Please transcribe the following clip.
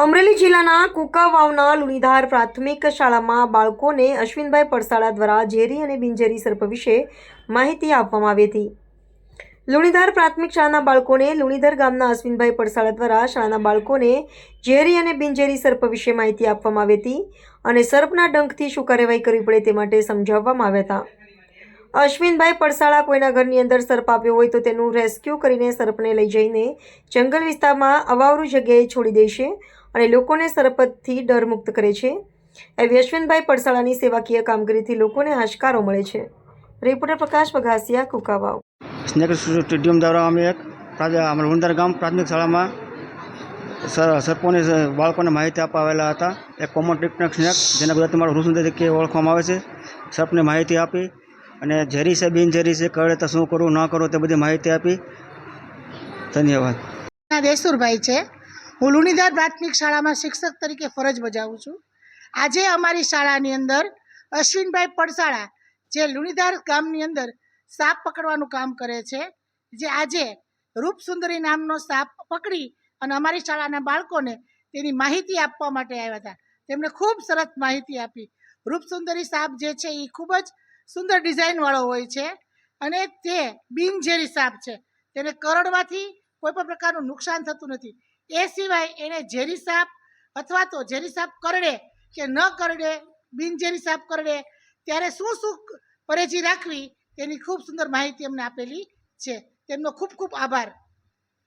અમરેલી જિલ્લાના કુકાવાવના લુણીધાર પ્રાથમિક શાળામાં બાળકોને અશ્વિનભાઈ પડસાળા દ્વારા ઝેરી અને બિનઝેરી સર્પ વિશે માહિતી આપવામાં આવી હતી. લુણીધાર પ્રાથમિક શાળાના બાળકોને લુણીધર ગામના અશ્વિનભાઈ પડસાળા દ્વારા શાળાના બાળકોને ઝેરી અને બિનઝેરી સર્પ વિશે માહિતી આપવામાં આવી હતી અને સર્પના ડંખથી શું કાર્યવાહી કરવી પડે તે માટે સમજાવવામાં આવ્યા હતા. અશ્વિનભાઈ પડસાળા કોઈના ઘરની અંદર સર્પ આપ્યો હોય તો તેનું રેસ્ક્યુ કરીને સર્પને લઈ જઈને જંગલ વિસ્તારમાં અવાવરું જગ્યાએ છોડી દે છે અને લોકોને સરપતથી ડરમુક્ત કરે છે. એ યશવંતભાઈ પડસાળાની સેવાકીય કામગીરીથી લોકોને હાશકારો મળે છે. Reporter Prakash Vaghasiya Kukavav. Snake stadium દ્વારા અમે એક અમારા લુંદર ગામ પ્રાથમિક શાળામાં સર સરપોને બાળકોને માહિતી આપવા આવેલા હતા. એક કોમન ટ્રીટમેન્ટ સ્નેક જેના ગુજરાતી મારું રૂસુંદર તરીકે ઓળખવામાં આવે છે. સર્પને માહિતી આપી અને ઝેરી છે બિનઝેરી છે કરે તો શું કરવું ન કરવું તે બધી માહિતી આપી. ધન્યવાદ. ના દેસુરભાઈ છે. હું લુણીધાર પ્રાથમિક શાળામાં શિક્ષક તરીકે ફરજ બજાવું છું. આજે અમારી શાળાની અંદર અશ્વિનભાઈ પડસાળા, જે લુણીધાર ગામની અંદર સાપ પકડવાનું કામ કરે છે, જે આજે રૂપસુંદરી નામનો સાપ પકડી અને અમારી શાળાના બાળકોને તેની માહિતી આપવા માટે આવ્યા હતા. તેમણે ખૂબ સરસ માહિતી આપી. રૂપસુંદરી સાપ જે છે એ ખૂબ જ સુંદર ડિઝાઇનવાળો હોય છે અને તે બિનઝેરી સાપ છે. તેને કરડવાથી કોઈ પણ પ્રકારનું નુકસાન થતું નથી. એ સિવાય એને ઝેરી સાપ અથવા તો ઝેરી સાપ કરડે કે ન કરડે, બિનઝેરી સાપ કરડે, ત્યારે શું શું પરેજી રાખવી તેની ખૂબ સુંદર માહિતી અમને આપેલી છે. તેમનો ખૂબ ખૂબ આભાર.